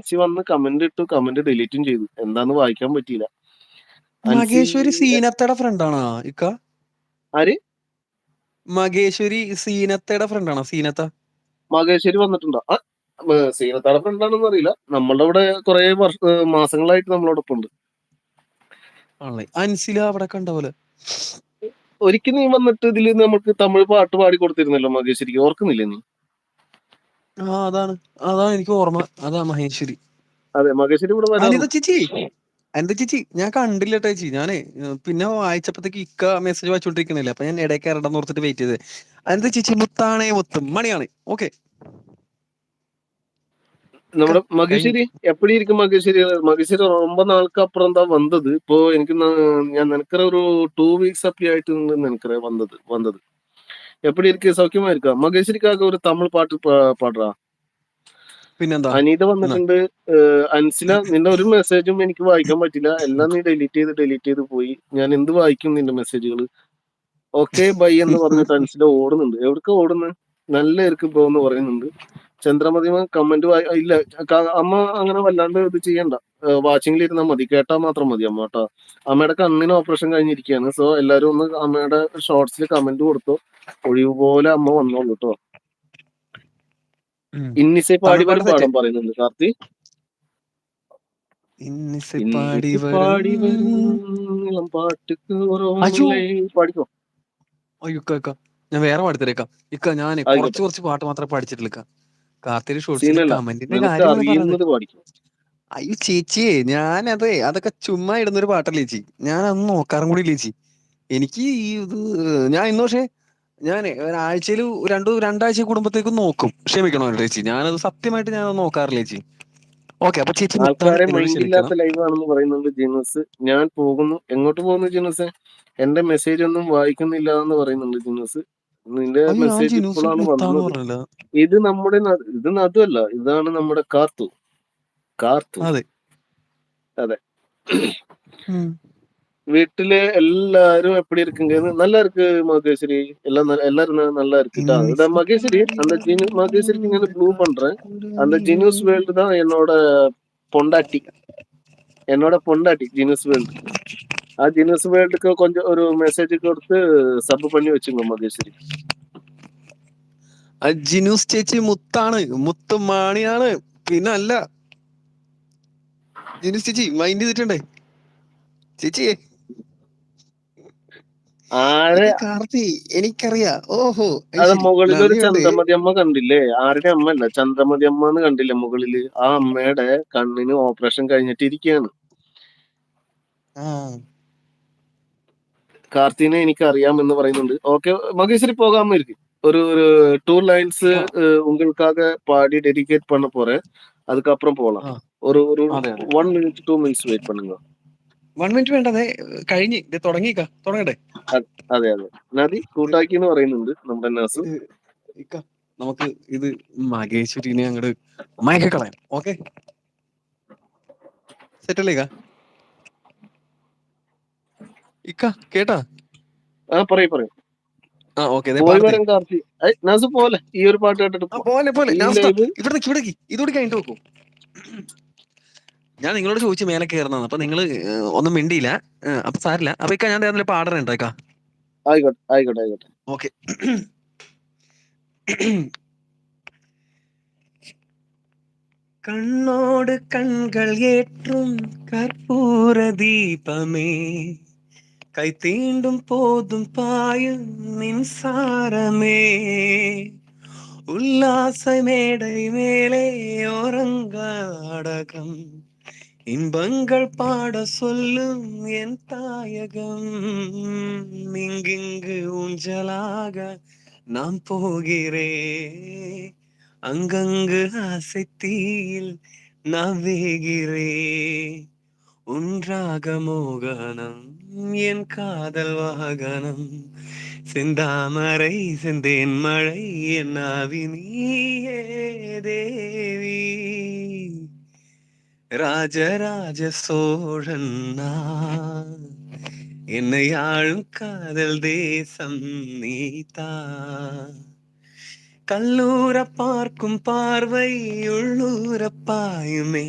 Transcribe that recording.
അൻസി വന്ന് കമന്റ് ഇട്ടു കമന്റ് ഡിലീറ്റും ചെയ്തു. എന്താന്ന് വായിക്കാൻ പറ്റിയില്ല. മഹേശ്വരി സീനത്തയുടെ ഫ്രണ്ടാണോ ഇക്ക? ആര്? മഹേശ്വരി സീനത്തയുടെ ഫ്രണ്ടാണോ സീനത്ത? മഹേശ്വരി വന്നിട്ടുണ്ടോ? സീനത്താടെ ഫ്രണ്ടാണെന്ന് അറിയില്ല. നമ്മളുടെ ഇവിടെ കുറെ വർഷ മാസങ്ങളായിട്ട് നമ്മളോടൊപ്പം ഉണ്ട്. അൻസില അവിടെ കണ്ട പോലെ? ഒരിക്കൽ നീ വന്നിട്ട് ഇതിൽ നമുക്ക് തമിഴ് പാട്ട് പാടി കൊടുത്തിരുന്നല്ലോ മഹേശ്വരിക്ക് ഓർക്കുന്നില്ലേ നീ? ആ അതാണ് അതാണ് എനിക്ക് ഓർമ്മ അതാ മഹേശ്വരി അതെ മകേശ്വരി ഇവിടെ അനിത വരാറുണ്ട് ചേച്ചി അനിത ചേച്ചി ഞാൻ കണ്ടില്ല ട്ടോ ചേച്ചി ഞാനേ ഏഹ്, പിന്നെ വായിച്ചപ്പോഴത്തേക്ക് ഇക്ക മെസ്സേജ് വായിച്ചോണ്ടിരിക്കണില്ല അപ്പൊ ഞാൻ ഇടയ്ക്ക് ഇറടം ഓർത്തിട്ട് വെയിറ്റ് ചെയ്തത് അനിത ചേച്ചി മുത്താണേ മുത്തും മണിയാണ് ഓക്കെ നമ്മുടെ മകേശ്വരി എപ്പടി ഇരിക്കും മകേശ്വരി മകേശ്വരി ரொம்ப நாளுக்கு அப்புறம் தான் வந்தது இப்போ எனக்கு நான் நான் நினைக்கிற ஒரு டூ வீக்ஸ் அப்படி ஆயிட்டு நினைக்கிறேன் வந்தது வந்தது എപ്പടി இருக்கு സൗഖ്യമായി இருக்கா மகேஸ்வரிக்காக ഒരു തമിഴ് പാട്ട് பாடுறா പിന്നെന്താ? അനീത വന്നിട്ടുണ്ട്. അൻസില നിന്റെ ഒരു മെസ്സേജും എനിക്ക് വായിക്കാൻ പറ്റില്ല. എല്ലാം നീ ഡിലീറ്റ് ചെയ്ത് ഡിലീറ്റ് ചെയ്ത് പോയി. ഞാൻ എന്ത് വായിക്കും നിന്റെ മെസ്സേജുകൾ ഓക്കെ ബൈ എന്ന് പറഞ്ഞിട്ട് അൻസില ഓടുന്നുണ്ട്. എവിടക്ക ഓടുന്നു? നല്ല ഇരിക്ക് ബ്രോ പറയുന്നുണ്ട്. ചന്ദ്രമതിമ കമന്റ് ഇല്ല അമ്മ അങ്ങനെ വല്ലാണ്ട് ഇത് ചെയ്യണ്ട. വാച്ചിങ്ങിൽ ഇരുന്നാൽ മതി. കേട്ടാൽ മാത്രം മതി അമ്മ കേട്ടോ. അമ്മയുടെ കണ്ണിന് ഓപ്പറേഷൻ കഴിഞ്ഞിരിക്കുകയാണ്. സോ എല്ലാവരും ഒന്ന് അമ്മയുടെ ഷോർട്സിൽ കമന്റ് കൊടുത്തു. ഒഴിവ് പോലെ അമ്മ വന്നോളൂ കേട്ടോ. ഇന്നിസെ പാടി വരെ പാടി പാടാൻ പറയുന്നുണ്ട്. കാർത്തി? പാടിക്കോ? അയ്യോ ഞാൻ വേറെ പാടിത്തരേക്കാം ഇക്ക ഞാൻ. കുറച്ച് കുറച്ച് പാട്ട് മാത്രമേ പഠിച്ചിട്ടില്ല കാർത്തിരി സീനല്ല. കമന്റിന്റെ നിനക്ക് അയ്യോ ചേച്ചി ഞാൻ അതെ അതൊക്കെ ചുമ്മാ ഇടുന്നൊരു പാട്ടല്ലേ ചേച്ചി. ഞാൻ അന്ന് നോക്കാറും കൂടി ഇല്ല ചേച്ചി. എനിക്ക് ഈ ഇത് ഞാൻ ഇന്ന് പക്ഷേ ഞാൻ ഒരാഴ്ചയിൽ രണ്ടു രണ്ടാഴ്ച കുടുംബത്തേക്ക് നോക്കും. ക്ഷമിക്കണം കേട്ടോ ചേച്ചി. ഞാനത് സത്യമായിട്ട് ഞാൻ നോക്കാറില്ല ചേച്ചി? ഓക്കെ അപ്പൊ ചേച്ചി ആൾക്കാരെ മൈൻഡില്ലാത്ത പറയുന്നുണ്ട് ജിനസ്. ഞാൻ പോകുന്നു. എങ്ങോട്ട് പോകുന്നു ജിനസ്? എന്റെ മെസ്സേജ് ഒന്നും വായിക്കുന്നില്ല എന്ന് പറയുന്നുണ്ട് ജിനസ്. നിന്റെ മെസ്സേജ് ഇപ്പോഴാണ് വന്നത്. ഇത് നമ്മുടെ ഇത് നടുവല്ല. ഇതാണ് നമ്മുടെ കാർത്തു. കാർത്തു അതെ അതെ ഉം. வீட்டுல எல்லாரும் எப்படி இருக்குங்க நல்லா இருக்கு மகேஸ்வரி எல்லாம் நல்ல- எல்லாரும் ந- நல்லா இருக்குட்டா இந்த மகேஸ்வரி அந்த ஜீனு மகேஸ்வரிக்கு நான் ப்ளூ பண்றேன் அந்த ஜீனூஸ் வேர்ல்டு தான் என்னோட பொண்டாட்டி என்னோட பொண்டாட்டி ஜீனஸ் வேர்ல்டு ആ ജിനസ് വേൾഡ്ക്ക് കൊഞ്ചം ഒരു മെസ്സേജ് കൊടുത്ത് സബ് പണി വെച്ചുങ്ങോ മകേശ്വരി ആ ജിനൂസ് ചേച്ചി മുത്താണ് മുത്ത് മാണിയാണ് പിന്നെ അല്ല ജിനൂസ് ചേച്ചി മൈൻഡ് ചെയ്തിട്ടുണ്ടേ ചേച്ചിയെ ആരെ ഇത് കാർത്തി എനിക്കറിയാ ഓഹോ അത് അത് ശരി. മുകളിൽ ഒരു നന്ദിയുണ്ട്. ചന്ദ്രമതി അമ്മ കണ്ടില്ലേ ആരുടെ അമ്മ അല്ല ചന്ദ്രമതി അമ്മ എന്ന് കണ്ടില്ലേ മുകളില് ആ അമ്മയുടെ കണ്ണിന് ഓപ്പറേഷൻ കഴിഞ്ഞിട്ട് ഇരിക്കുകയാണ് ആ കാർത്തിനെ എനിക്ക് അറിയാമെന്ന് പറയുന്നുണ്ട് ഓക്കെ മകേശ്വരി പോകാമ ഇരിക്കും ஒரு ஒரு டூ லைன்ஸ் உங்களுக்காக பாடி டெடிகேட் பண்ண போறேன் அதுக்கப்புறம் போகலாம் ആ. ஒரு ஒரு അതെ അതെ one minute two minutes wait பண்ணுங்க വൺ മിനിറ്റ് വേണ്ടതേ കഴിഞ്ഞ് ഇത് തുടങ്ങിക്ക തുടങ്ങട്ടെ അതെ അതെ നദി കൂട്ടാക്കി എന്ന് പറയുന്നുണ്ട് നമ്മുടെ നഴ്സ് ഇത് ഇക്ക നമുക്ക് ഇത് മകേശ്വരിനെ അങ്ങോട്ട് മയക്കി കളയാം ഓക്കെ സെറ്റല്ലേ ഇക്ക ഇക്ക കേട്ടാ ആ പറയും പറയും ആ ഓക്കെ പോയി വരാൻ കാർത്തി ഐ, നഴ്സ് പോലെ ഈ ഒരു പാട്ട് കേട്ടിട്ട് പോ. പോലെ പോലെ ഈ ഞാൻ live ഇവിടെ നിക്ക്, ഇവിടെ നിക്ക്. ഇതോടെ കഴിഞ്ഞിട്ട് നോക്കൂ ഞാൻ നിങ്ങളോട് ചോദിച്ചു മേലെ കയറുന്നതാണ് അപ്പൊ നിങ്ങൾ ഒന്നും മിണ്ടിയില്ല. അപ്പൊ സാരില്ല. അപ്പൊ ഇക്ക ഞാൻ തരുന്നില്ല പാടറ ഉണ്ടാക്കാ ആയിക്കോട്ടെ ആയിക്കോട്ടെ ആയിക്കോട്ടെ. ഓക്കെ. കണ്ണോട് കൺകൾ ഏറ്റും കർപ്പൂര ദീപമേ. കൈ തീണ്ടും പോതും പായും നിൻസാരമേ. ഉല്ലാസമേടൈ മേലെ ഉറങ്ങാടകം. இன்பங்கள் பாட சொல்லும் என் தாயகம். இங்கிங்கு ஊஞ்சலாக நாம் போகிறே அங்கங்கு ஆசை தீயில் நான் வேகிறே ஒன்றாக மோகனம் என் காதல் வாகனம். செந்தாமரை செந்தேன் மழை என் ஆவி நீயே தேவி. ராஜராஜ சோழன் நான். என்னை ஆளும் காதல் தேசம் நீதான் கல்லூர பார்க்கும் பார்வை உள்ளூர பாயுமே